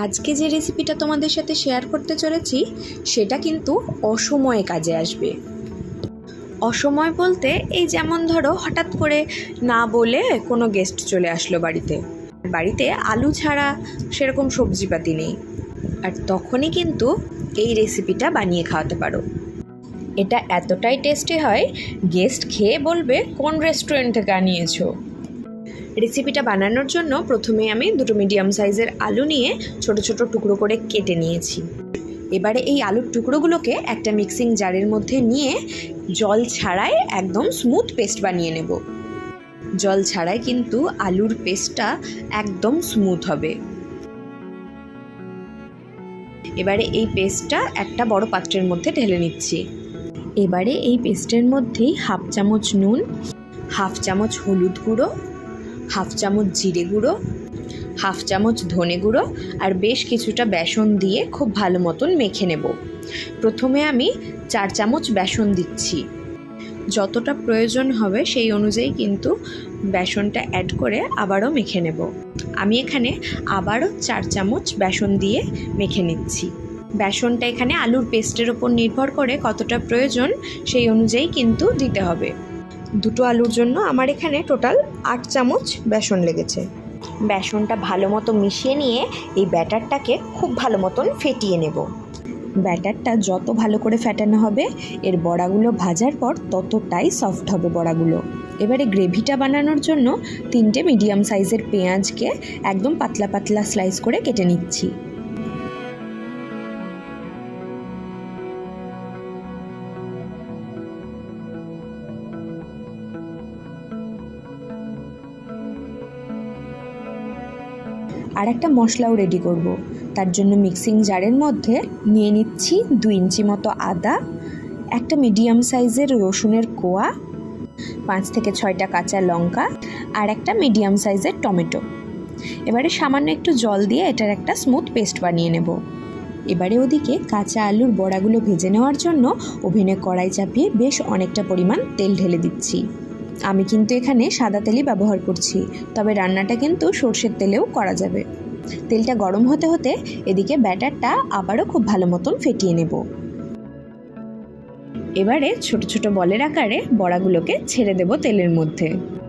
আজকে যে রেসিপিটা তোমাদের সাথে শেয়ার করতে চলেছি, সেটা কিন্তু অসময়ে কাজে আসবে। অসময় বলতে এই যেমন ধরো, হঠাৎ করে না বলে কোনো গেস্ট চলে আসলো বাড়িতে। বাড়িতে আলু ছাড়া সেরকম সবজিপাতি নেই। আর তখনই কিন্তু এই রেসিপিটা বানিয়ে খাওয়াতে পারো। এটা এতটাই টেস্টি হয় গেস্ট খেয়ে বলবে, কোন রেস্টুরেন্ট থেকে আনিয়েছো? রেসিপিটা বানানোর জন্য প্রথমে আমি দুটো মিডিয়াম সাইজের আলু নিয়ে ছোট ছোট টুকরো করে কেটে নিয়েছি। এবারে এই আলুর টুকরোগুলোকে একটা মিক্সিং জারের মধ্যে নিয়ে জল ছাড়াই একদম স্মুথ পেস্ট বানিয়ে নেব। জল ছাড়াই কিন্তু আলুর পেস্টটা একদম স্মুথ হবে। এবারে এই পেস্টটা একটা বড় পাত্রের মধ্যে ঢেলে নিচ্ছি। এবারে এই পেস্টের মধ্যেই হাফ চামচ নুন, হাফ চামচ হলুদ গুঁড়ো হাফ চামচ জিরে গুঁড়ো, হাফ চামচ ধনে গুঁড়ো আর বেশ কিছুটা বেসন দিয়ে খুব ভালো মতন মেখে নেব। প্রথমে আমি চার চামচ বেসন দিচ্ছি। যতটা প্রয়োজন হবে সেই অনুযায়ী কিন্তু বেসনটা অ্যাড করে আবারও মেখে নেব। আমি এখানে আবারও চার চামচ বেসন দিয়ে মেখে নিচ্ছি। বেসনটা এখানে আলুর পেস্টের ওপর নির্ভর করে কতটা প্রয়োজন সেই অনুযায়ী কিন্তু দিতে হবে। দুটো আলুর জন্য আমার এখানে টোটাল আট চামচ বেসন লেগেছে। বেসনটা ভালো মতো মিশিয়ে নিয়ে এই ব্যাটারটাকে খুব ভালো মতন ফেটিয়ে নেব। ব্যাটারটা যত ভালো করে ফেটানো হবে এর বড়াগুলো ভাজার পর ততটাই সফট হবে বড়াগুলো। এবারে গ্রেভিটা বানানোর জন্য তিনটে মিডিয়াম সাইজের পেঁয়াজকে একদম পাতলা পাতলা স্লাইস করে কেটে নিচ্ছি। আর একটা মশলাও রেডি করব। তার জন্য মিক্সিং জারের মধ্যে নিয়ে নিচ্ছি দু ইঞ্চি মতো আদা, একটা মিডিয়াম সাইজের রসুনের কোয়া, পাঁচ থেকে ছয়টা কাঁচা লঙ্কা আর একটা মিডিয়াম সাইজের টমেটো। এবারে সামান্য একটু জল দিয়ে এটার একটা স্মুথ পেস্ট বানিয়ে নেব। এবারে ওদিকে কাঁচা আলুর বড়াগুলো ভেজে নেওয়ার জন্য ওভেনে কড়াই চাপিয়ে বেশ অনেকটা পরিমাণ তেল ঢেলে দিচ্ছি। আমি কিন্তু এখানে সাদা তেলই ব্যবহার করছি, তবে রান্নাটা কিন্তু সর্ষের তেলেও করা যাবে। তেলটা গরম হতে হতে এদিকে ব্যাটারটা আবারও খুব ভালো মতন ফেটিয়ে নেব। এবারে ছোট ছোট বলের আকারে বড়াগুলোকে ছেড়ে দেব তেলের মধ্যে।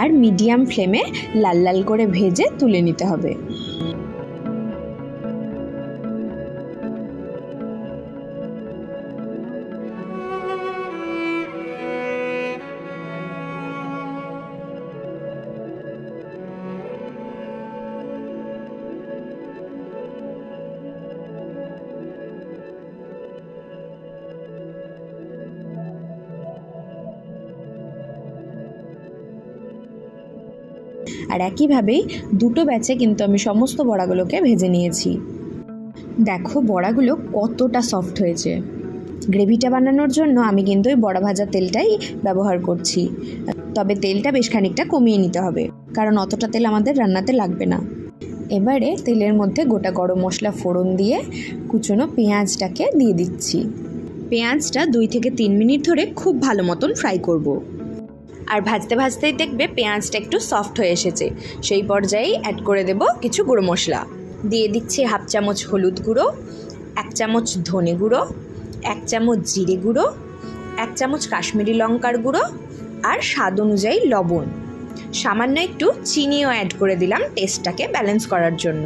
আর মিডিয়াম ফ্লেমে লাল লাল করে ভেজে তুলে নিতে হবে। আর একইভাবেই দুটো ব্যাচে কিন্তু আমি সমস্ত বড়াগুলোকে ভেজে নিয়েছি। দেখো, বড়াগুলো কতটা সফট হয়েছে। গ্রেভিটা বানানোর জন্য আমি কিন্তু ওই বড়া ভাজা তেলটাই ব্যবহার করছি। তবে তেলটা বেশ খানিকটা কমিয়ে নিতে হবে, কারণ অতটা তেল আমাদের রান্নাতে লাগবে না। এবারে তেলের মধ্যে গোটা গরম মশলা ফোড়ন দিয়ে কুচনো পেঁয়াজটাকে দিয়ে দিচ্ছি। পেঁয়াজটা দুই থেকে তিন মিনিট ধরে খুব ভালো মতন ফ্রাই করব। আর ভাজতে ভাজতেই দেখবে পেঁয়াজটা একটু সফট হয়ে এসেছে। সেই পর্যায়েই অ্যাড করে দেব কিছু গুঁড়ো মশলা। দিয়ে দিচ্ছি হাফ চামচ হলুদ গুঁড়ো, এক চামচ ধনে গুঁড়ো, এক চামচ জিরে গুঁড়ো, এক চামচ কাশ্মীরি লঙ্কার গুঁড়ো আর স্বাদ অনুযায়ী লবণ। সামান্য একটু চিনিও অ্যাড করে দিলাম টেস্টটাকে ব্যালেন্স করার জন্য।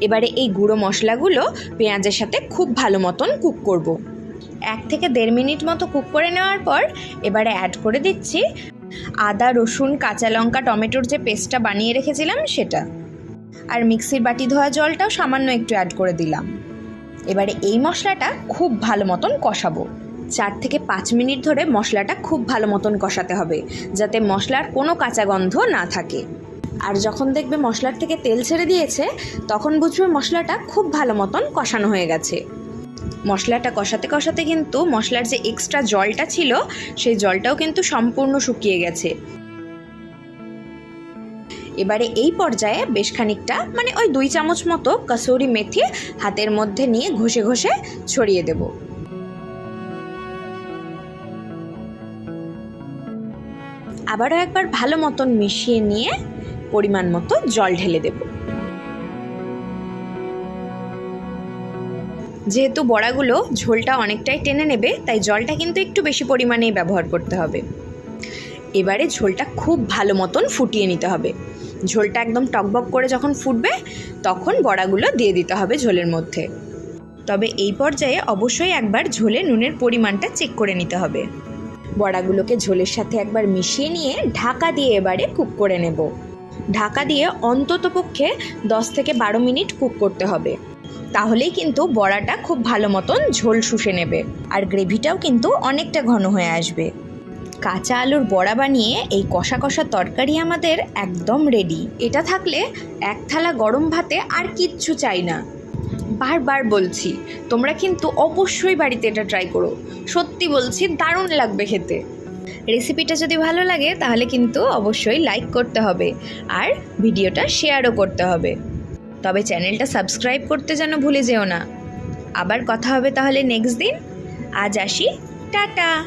এবারে এই গুঁড়ো মশলাগুলো পেঁয়াজের সাথে খুব ভালো মতন কুক করব। এক থেকে দেড় মিনিট মতো কুক করে নেওয়ার পর এবারে অ্যাড করে দিচ্ছি আদা, রসুন, কাঁচা লঙ্কা, টমেটোর যে পেস্টটা বানিয়ে রেখেছিলাম সেটা। আর মিক্সির বাটি ধোয়া জলটাও সামান্য একটু অ্যাড করে দিলাম। এবারে এই মশলাটা খুব ভালো মতন কষাবো। চার থেকে পাঁচ মিনিট ধরে মশলাটা খুব ভালো মতন কষাতে হবে, যাতে মশলার কোনো কাঁচা গন্ধ না থাকে। আর যখন দেখবে মশলার থেকে তেল ছেড়ে দিয়েছে, তখন বুঝবে মশলাটা খুব ভালো মতন কষানো হয়ে গেছে। মশলাটা কষাতে কষাতে কিন্তু মশলার যে এক্সট্রা জলটা ছিল, সেই জলটাও কিন্তু সম্পূর্ণ শুকিয়ে গেছে। এবারে এই পর্যায়ে বেশ খানিকটা মানে ওই দুই চামচ মতো কসুরি মেথি হাতের মধ্যে নিয়ে ঘষে ঘষে ছড়িয়ে দেব। আবারও একবার ভালো মতন মিশিয়ে নিয়ে পরিমাণ মতো জল ঢেলে দেব। যেহেতু বড়াগুলো ঝোলটা অনেকটাই টেনে নেবে, তাই জলটা কিন্তু একটু বেশি পরিমাণেই ব্যবহার করতে হবে। এবারে ঝোলটা খুব ভালো মতন ফুটিয়ে নিতে হবে। ঝোলটা একদম টকবক করে যখন ফুটবে, তখন বড়াগুলো দিয়ে দিতে হবে ঝোলের মধ্যে। তবে এই পর্যায়ে অবশ্যই একবার ঝোলে নুনের পরিমাণটা চেক করে নিতে হবে। বড়াগুলোকে ঝোলের সাথে একবার মিশিয়ে নিয়ে ঢাকা দিয়ে এবারে কুক করে নেব। ঢাকা দিয়ে অন্ততপক্ষে দশ থেকে বারো মিনিট কুক করতে হবে। তাহলেই কিন্তু বড়াটা খুব ভালো মতন ঝোল শুষে নেবে। আর গ্রেভিটাও কিন্তু অনেকটা ঘন হয়ে আসবে। কাঁচা আলুর বড়া বানিয়ে এই কষা কষা তরকারি আমাদের একদম রেডি এটা থাকলে এক থালা গরম ভাতে আর কিচ্ছু চাই না। বারবার বলছি, তোমরা কিন্তু অবশ্যই বাড়িতে এটা ট্রাই করো। সত্যি বলছি, দারুণ লাগবে খেতে। রেসিপিটা যদি ভালো লাগে, তাহলে কিন্তু অবশ্যই লাইক করতে হবে। আর ভিডিওটা শেয়ারও করতে হবে। তবে চ্যানেলটা সাবস্ক্রাইব করতে যেন ভুলে যেও না। আবার কথা হবে তাহলে নেক্সট দিন। আজ আসি। টাটা।